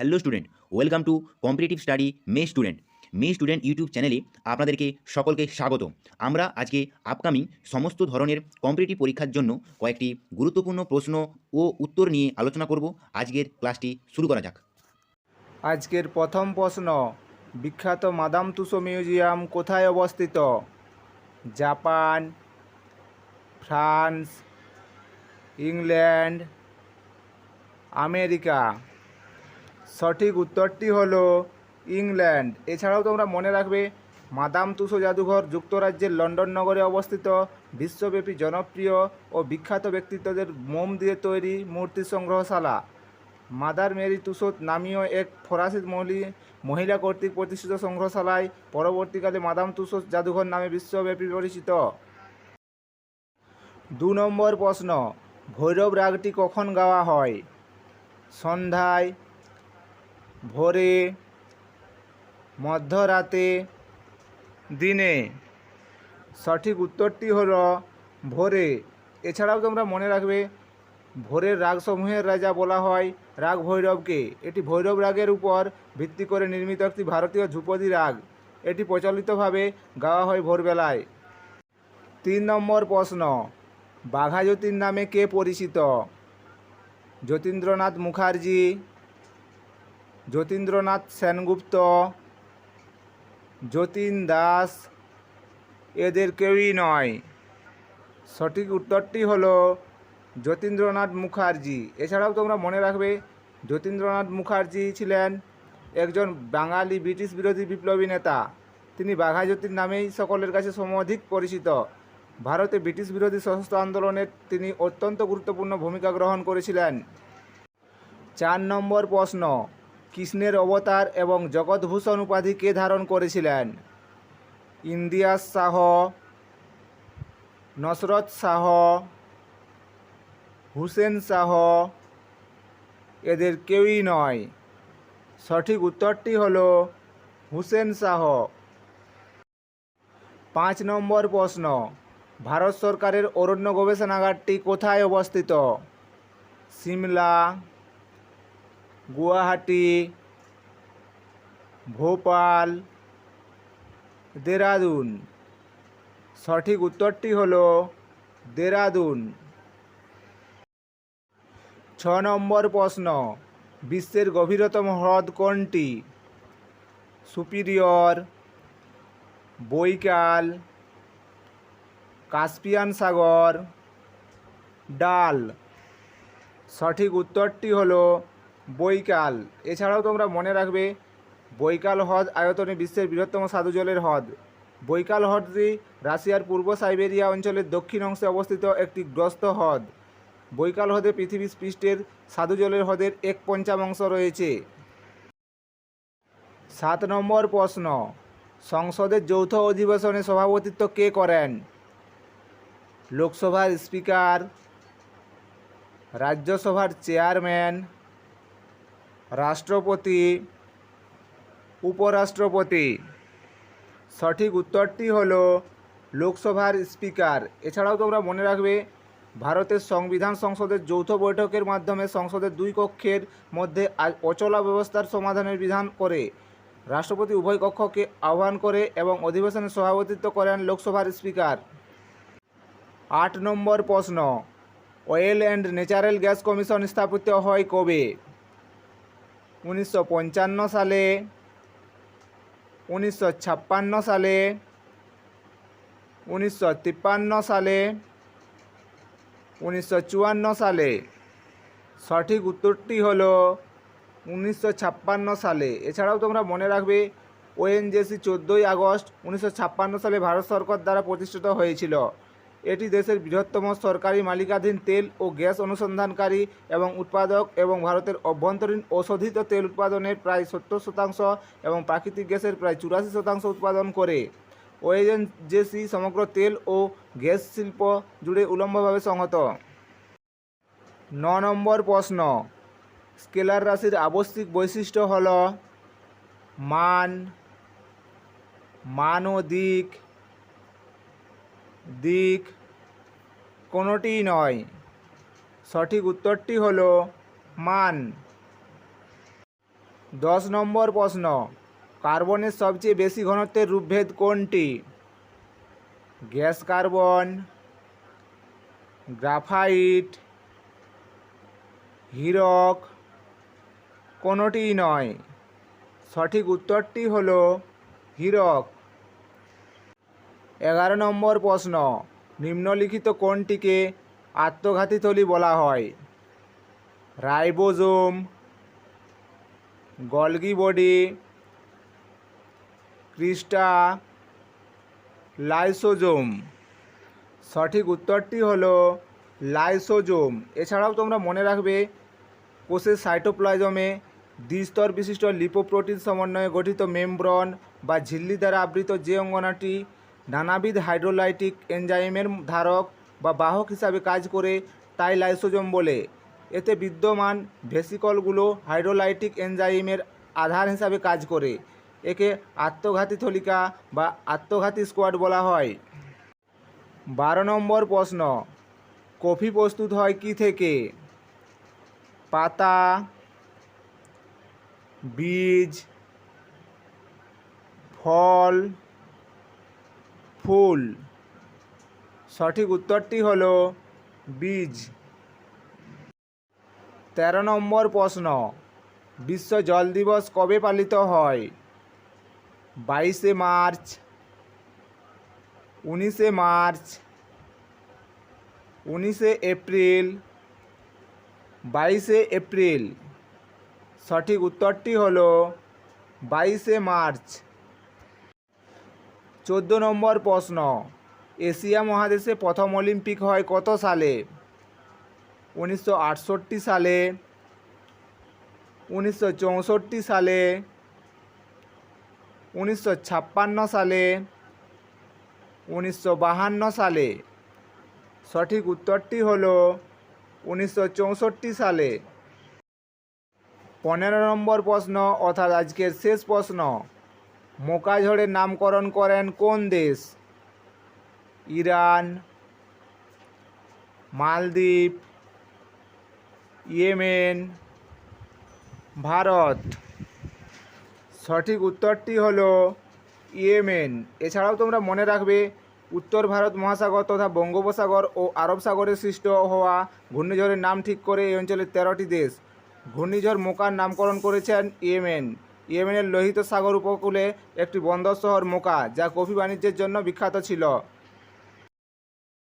Hello student welcome to competitive study me student me student YouTube চ্যানেলে আপনাদেরকে সকলকে স্বাগত। আমরা আজকে আপকামিং সমস্ত ধরনের কম্পিটিটিভ পরীক্ষার জন্য কয়েকটি গুরুত্বপূর্ণ প্রশ্ন ও উত্তর নিয়ে আলোচনা করব। আজকের ক্লাসটি শুরু করা যাক। আজকের প্রথম প্রশ্ন, বিখ্যাত মাদাম তুসো মিউজিয়াম কোথায় অবস্থিত? Japan, France, England, America. সঠিক উত্তরটি হলো ইংল্যান্ড। এছাড়াও তোমরা মনে রাখবে, মাদাম তুসো জাদুঘর যুক্তরাজ্যের লন্ডন নগরে অবস্থিত। বিশ্বব্যাপী জনপ্রিয় ও বিখ্যাত ব্যক্তিত্বদের মোম দিয়ে তৈরি মূর্তি সংগ্রহশালা। মাদার মেরি তুসোত নামীয় এক ফরাসি মহিলি, মহিলা কর্তৃক প্রতিষ্ঠিত সংগ্রহশালায় পরবর্তীকালে মাদাম তুসোত জাদুঘর নামে বিশ্বব্যাপী পরিচিত। দু নম্বর প্রশ্ন, ভৈরব রাগটি কখন গাওয়া হয়? সন্ধ্যায় ভোরে, মধ্যরাতে, দিনে। সঠিক উত্তরটি হলো ভোরে। এছাড়াও তোমরা মনে রাখবে, ভোরের রাগসমূহের রাজা বলা হয় রাগ ভৈরবকে এটি ভৈরব রাগের উপর ভিত্তি করে নির্মিত একটি ভারতীয় ধ্রুপদী রাগ। এটি প্রচলিতভাবে গাওয়া হয় ভোরবেলায়। তিন নম্বর প্রশ্ন, বাঘা যতীন নামে কে পরিচিত? যতীন্দ্রনাথ মুখার্জি যতীন্দ্রনাথ সেনগুপ্ত, যতীন দাস, এদের কেউই নয়। সঠিক উত্তরটি হলো যতীন্দ্রনাথ মুখার্জি। এছাড়াও তোমরা মনে রাখবে, যতীন্দ্রনাথ মুখার্জি ছিলেন একজন বাঙালি ব্রিটিশ বিরোধী বিপ্লবী নেতা। তিনি বাঘা যতীন নামেই সকলের কাছে সমধিক পরিচিত। ভারতে ব্রিটিশ বিরোধী সশস্ত্র আন্দোলনে তিনি অত্যন্ত গুরুত্বপূর্ণ ভূমিকা গ্রহণ করেছিলেন। চার নম্বর প্রশ্ন কৃষ্ণের অবতার এবং জগৎভূষণ উপাধি কে ধারণ করেছিলেন? ইন্দিয়াস শাহ, নসরত শাহ, হুসেন শাহ, এদের কেউই নয়। সঠিক উত্তরটি হল হুসেন শাহ। পাঁচ নম্বর প্রশ্ন, ভারত সরকারের অরণ্য গবেষণাগারটি কোথায় অবস্থিত? সিমলা গুয়াহাটি, ভোপাল, দেরাদুন। সঠিক উত্তরটি হল দেরাদুন। ছ নম্বর প্রশ্ন, বিশ্বের গভীরতম হ্রদ কোনটি? সুপিরিয়র, বৈকাল, কাস্পিয়ান সাগর, ডাল। সঠিক উত্তরটি হলো বৈকাল। এছাড়াও তোমরা মনে রাখবে, বৈকাল হ্রদ আয়তনে বিশ্বের বৃহত্তম স্বাদু জলের হ্রদ। বৈকাল হ্রদটি রাশিয়ার পূর্ব সাইবেরিয়া অঞ্চলের দক্ষিণ অংশে অবস্থিত একটি গ্রস্ত হ্রদ। বৈকাল হ্রদে পৃথিবীর পৃষ্ঠের স্বাদু জলের হ্রদের এক পঞ্চামাংশ রয়েছে। সাত নম্বর প্রশ্ন সংসদের যৌথ অধিবেশনে সভাপতিত্ব কে করেন? লোকসভার স্পিকার, রাজ্যসভার চেয়ারম্যান রাষ্ট্রপতি, উপরাষ্ট্রপতি। সঠিক উত্তরটি হলো লোকসভার স্পিকার। এছাড়াও তোমরা মনে রাখবে, ভারতের সংবিধান সংসদের যৌথ বৈঠকের মাধ্যমে সংসদের দুই কক্ষের মধ্যে অচলা ব্যবস্থার সমাধানের বিধান করে রাষ্ট্রপতি উভয় কক্ষকে আহ্বান করে এবং অধিবেশনে সভাপতিত্ব করেন লোকসভার স্পিকার। আট নম্বর প্রশ্ন, oil and natural gas commission স্থাপিত হয় কবে? উনিশশো পঞ্চান্ন সালে, উনিশশো ছাপ্পান্ন সালে, উনিশশো তিপ্পান্ন সালে, উনিশশো চুয়ান্ন সালে। সঠিক উত্তরটি হলো উনিশশো ছাপ্পান্ন সালে। এছাড়াও তোমরা মনে রাখবে ওএনজেসি চোদ্দোই আগস্ট উনিশশো ছাপ্পান্ন সালে ভারত সরকার দ্বারা প্রতিষ্ঠিত হয়েছিল। এটি দেশের বৃহত্তম সরকারি মালিকাধীন তেল ও গ্যাস অনুসন্ধানকারী এবং উৎপাদক এবং ভারতের অভ্যন্তরীণ অশোধিত তেল উৎপাদনের প্রায় সত্তর শতাংশ এবং প্রাকৃতিক গ্যাসের প্রায় চুরাশি শতাংশ উৎপাদন করে। ওএনজেসি সমগ্র তেল ও গ্যাস শিল্প জুড়ে উলম্বভাবে সংহত। ন নম্বর প্রশ্ন। স্কেলার রাশির আবশ্যিক বৈশিষ্ট্য হল মান মান ও দিক কোনোটিই নয়। সঠিক উত্তরটি হল মান। দশ নম্বর প্রশ্ন, কার্বনের সবচেয়ে বেশি ঘনত্বের রূপভেদ কোনটি? গ্যাস কার্বন, গ্রাফাইট, হীরক, কোনোটিই নয়। সঠিক উত্তরটি হলো হীরক। এগারো নম্বর প্রশ্ন, নিম্নলিখিত কোনটিকে আত্মঘাতী থলি বলা হয়। Ribosome, Golgi body, crista, lysosome. সঠিক উত্তরটি হলো লাইসোজোম। এছাড়াও তোমরা মনে রাখবে, কোষের সাইটোপ্লাজমে দ্বিস্তর বিশিষ্ট লিপোপ্রোটিন সমন্বয়ে গঠিত মেমব্রন বা ঝিল্লি দ্বারা আবৃত যে অঙ্গনাটি নানাবিধ হাইড্রোলাইটিক এনজাইমের ধারক বা বাহক হিসাবে কাজ করে তাই লাইসোজোম বলে। এতে বিদ্যমান ভেসিকলগুলো হাইড্রোলাইটিক এনজাইমের আধার হিসাবে কাজ করে। একে আত্মঘাতী থলিকা বা আত্মঘাতী স্কোয়াড বলা হয়। বারো নম্বর প্রশ্ন, কফি প্রস্তুত হয় কি থেকে? পাতা, বীজ, ফল ফুল। সঠিক উত্তরটি হল বীজ। তেরো নম্বর প্রশ্ন, বিশ্ব জল দিবস কবে পালিত হয়? বাইশে মার্চ, উনিশে মার্চ, উনিশে এপ্রিল, বাইশে এপ্রিল। সঠিক উত্তরটি হলো বাইশে মার্চ। চোদ্দ নম্বর প্রশ্ন, এশিয়া মহাদেশে প্রথম অলিম্পিক হয় কত সালে? উনিশশো আটষট্টি সালে, উনিশশো চৌষট্টি সালে, উনিশশো ছাপ্পান্ন সালে, উনিশশো সালে। সঠিক উত্তরটি হল উনিশশো চৌষট্টি সালে। পনেরো নম্বর প্রশ্ন, অর্থাৎ আজকের শেষ প্রশ্ন মোকাঝড়ের নামকরণ করেন কোন দেশ? ইরান, মালদ্বীপ, ইয়েমেন, ভারত। সঠিক উত্তরটি হলো ইয়েমেন। এছাড়াও তোমরা মনে রাখবে, উত্তর ভারত মহাসাগর তথা বঙ্গোপসাগর ও আরব সাগরে সৃষ্ট হওয়া ঘূর্ণিঝড়ের নাম ঠিক করে এই অঞ্চলের তেরোটি দেশ। ঘূর্ণিঝড় মোকার নামকরণ করেছেন ইয়েমেন। ইয়েমেনের লোহিত সাগর উপকূলে একটি বন্দর শহর মোকা যা কফি বাণিজ্যের জন্য বিখ্যাত ছিল।